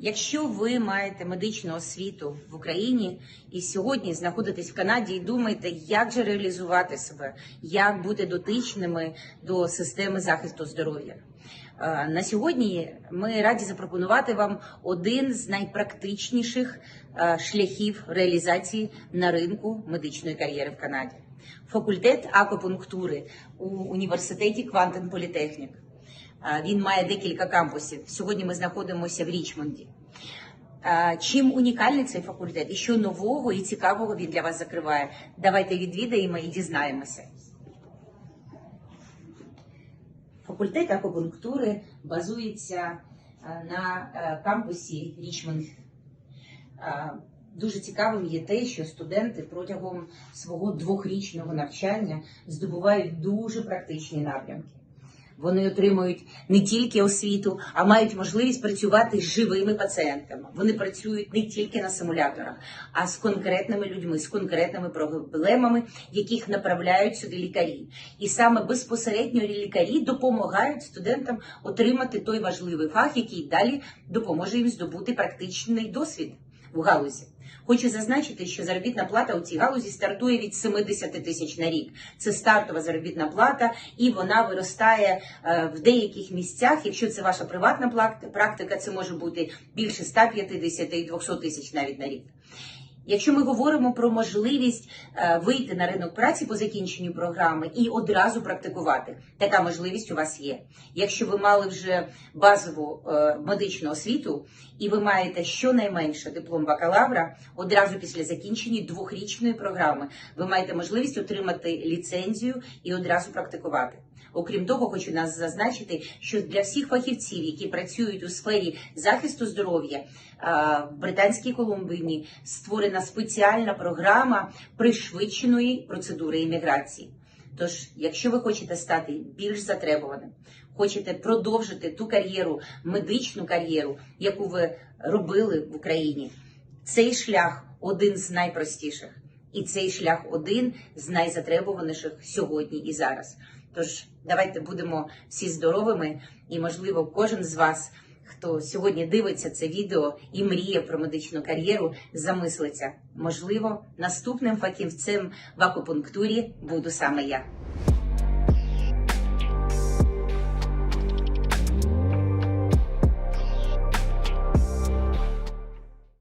Якщо ви маєте медичну освіту в Україні і сьогодні знаходитесь в Канаді і думаєте, як же реалізувати себе, як бути дотичними до системи захисту здоров'я. Е, На сьогодні ми раді запропонувати вам один з найпрактичніших е, шляхів реалізації на ринку медичної кар'єри в Канаді. Факультет акупунктури у університеті Квантен Політехнік. Він має декілька кампусів. Сьогодні ми знаходимося в Річмонді. Чим унікальний цей факультет і що нового і цікавого він для вас закриває? Давайте відвідаємо і дізнаємося. Факультет акупунктури базується на е, кампусі Річмонд. Дуже цікавим є те, що студенти протягом свого двохрічного навчання здобувають дуже практичні напрямки. Вони отримують не тільки освіту, а мають можливість працювати з живими пацієнтами. Вони працюють не тільки на симуляторах, а з конкретними людьми, з конкретними проблемами, яких направляють сюди лікарі. І саме безпосередньо лікарі допомагають студентам отримати той важливий фах, який далі допоможе їм здобути практичний досвід в галузі. Хочу зазначити, що заробітна плата у цій галузі стартує від 70 тисяч на рік. Це стартова заробітна плата, і вона виростає е, в деяких місцях. Якщо це ваша приватна практика, це може бути більше 150 і 200 тисяч навіть на рік. Якщо ми говоримо про можливість е, вийти на ринок праці по закінченню програми і одразу практикувати, така можливість у вас є. Якщо ви мали вже базову е, медичну освіту і ви маєте щонайменше диплом бакалавра, одразу після закінчення двохрічної програми ви маєте можливість отримати ліцензію і одразу практикувати. Окрім того, хочу нас зазначити, що для всіх фахівців, які працюють у сфері захисту здоров'я, е, в Британській Колумбії створена спеціальна програма пришвидшеної процедури імміграції. Тож, якщо ви хочете стати більш затребуваним, хочете продовжити ту кар'єру, медичну кар'єру, яку ви робили в Україні, цей шлях один з найпростіших. І цей шлях один з найзатребуваніших сьогодні і зараз. Тож давайте будемо всі здоровими, і можливо, кожен з вас, хто сьогодні дивиться це відео і мріє про медичну кар'єру, замислиться. Можливо, наступним фахівцем в акупунктурі буду саме я.